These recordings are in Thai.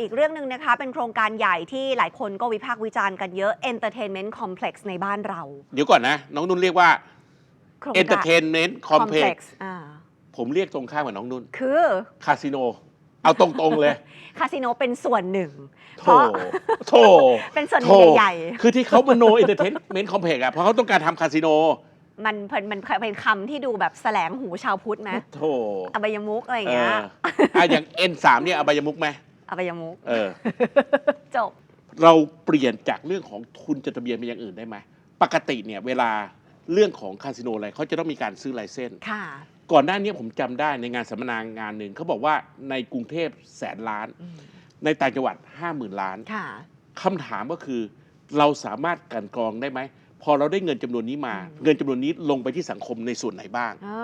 อีกเรื่องหนึ่งนะคะ เป็นโครงการใหญ่ที่หลายคนก็วิพากษ์วิจารณ์กันเยอะ Entertainment Complex ในบ้านเรา เดี๋ยวก่อนนะ น้องนุ่นเรียกว่า โครงการ Entertainment Complex อ่าผมเรียกตรงข้ามกับน้องนุ่นคือคาสิโน เอาตรงๆเลยคาสิโนเป็นส่วนหนึ่ง โถเพราะ โถเป็นส่วนหโถนึ่งใหญ่คือที่เขามโน Entertainment Complex อะเพราะเขาต้องการทำคาสิโนๆมันมันมันเป็นคำที่ดูแบบแสลงหูชาวพุทธไหมโถอบายมุกอะไรอย่างเอเงี้ยออะอย่าง N3 เนี่ยอบายมุกไหม อบายมุกเออ จบ เราเปลี่ยนจากเรื่องของทุนจดทะเบียนเป็นอย่างอื่นได้ไหม ปกติเนี่ยเวลาเรื่องของคาสิโนอะไรเขาจะต้องมีการซื้อไลเซนส์ค่ะ ก่อนหน้านี้ผมจำได้ในงานสัมมนางานหนึ่งเขาบอกว่าในกรุงเทพแสนล้านอืมในต่างจังหวัดห้าหมื่นล้าน ค่ะ คำถามก็คือ เราสามารถกลันกรองได้ไหม พอเราได้เงินจำนวนนี้มา อืม เงินจำนวนนี้ลงไปที่สังคมในส่วนไหนบ้าง อ๋อ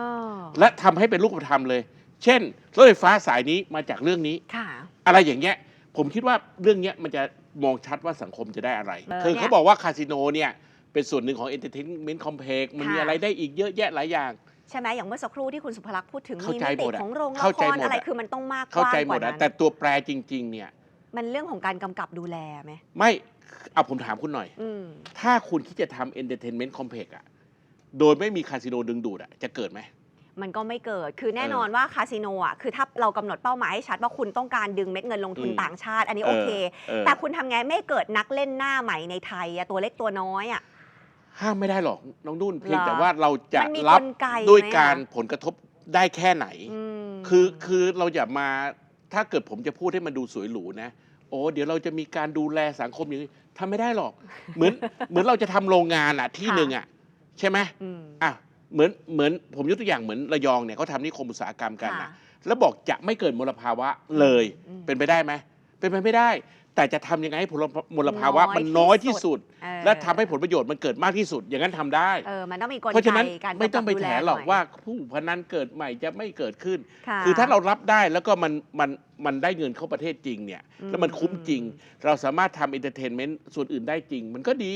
และทำให้เป็นรูปธรรมเลย เช่นรถไฟฟ้าสายนี้มาจากเรื่องนี้ ค่ะ อะไรอย่างเงี้ย ผมคิดว่าเรื่องเนี้ยมันจะมองชัดว่าสังคมจะได้อะไร เออคือเนี่ยเขาบอกว่าคาสิโนเนี่ยเป็นส่วนหนึ่งของ Entertainment Complex มันมีค่ะอะไรได้อีกเยอะแยะหลายอย่าง ใช่ไหมอย่างเมื่อสักครู่ที่คุณสุภลักษณ์พูดถึงเข้ามีใจมิหติมดอะของโรงละเข้าคใจรหมดอะไรอะคือมันต้องมากกเข้าว้างใจกหมดว่านะนั้นแต่ตัวแปรจริง ๆ เนี่ย มันเรื่องของการกำกับดูแลไหมไม่เอาผมถามคุณหน่อย อืมถ้าคุณคิดจะทำ Entertainment Complex อะโดยไม่มีคาสิโนดึงดูดอะจะเกิดไหม มันก็ไม่เกิด คือแน่เออนอนว่าคาสิโนอะ คือถ้าเรากำหนดเป้าหมายให้ชัดว่าคุณต้องการดึงเม็ดเงินลงทุนอืมต่างชาติ อันนี้โอเคเออแต่คุณทำไงไม่ให้เกิดนักเล่นหน้าใหม่ในไทยอะตัวเล็กตัวน้อยอะ ห้ามไม่ได้หรอกน้องนุ่นเพียงเหรอแต่ว่าเราจะมันมีรับกลไกด้วยไหมการอะผลกระทบได้แค่ไหนอืมคือคือเราอย่ามาถ้าเกิดผมจะพูดให้มันดูสวยหรูนะโอ้เดี๋ยวเราจะมีการดูแลสังคมอย่างนี้ทำไม่ได้หรอก เหมือนเหมือนเราจะทำโรงงานอะที่หนึ่งอะใช่ไหมอืมอะ เหมือนเหมือนผมยกตัวอย่างเหมือนระยองเนี่ยเขาทำนิคมอุตสาหกรรมกันค่ะนะแล้วบอกจะไม่เกิดมลภาวะเลยอืมเป็นไปได้ไหมเป็นไปไม่ได้ แต่จะทำยังไงให้ผลมลภาวะมันน้อยที่สุด เออและทำให้ผลประโยชน์มันเกิดมากที่สุด อย่างนั้นทำได้ เออมันต้องมีกลเพราะฉะไกนั้นการไม่ต้องไปกำบดูแถลหรอกน่ยว่าผู้พนันเกิดใหม่จะไม่เกิดขึ้นะคือถ้าเรารับได้แล้วก็มันมันมันได้เงินเข้าประเทศจริงเนี่ยอืมแล้วมันคุ้มจริง เราสามารถทำเอนเตอร์เทนเมนต์ส่วนอื่นได้จริง มันก็ดี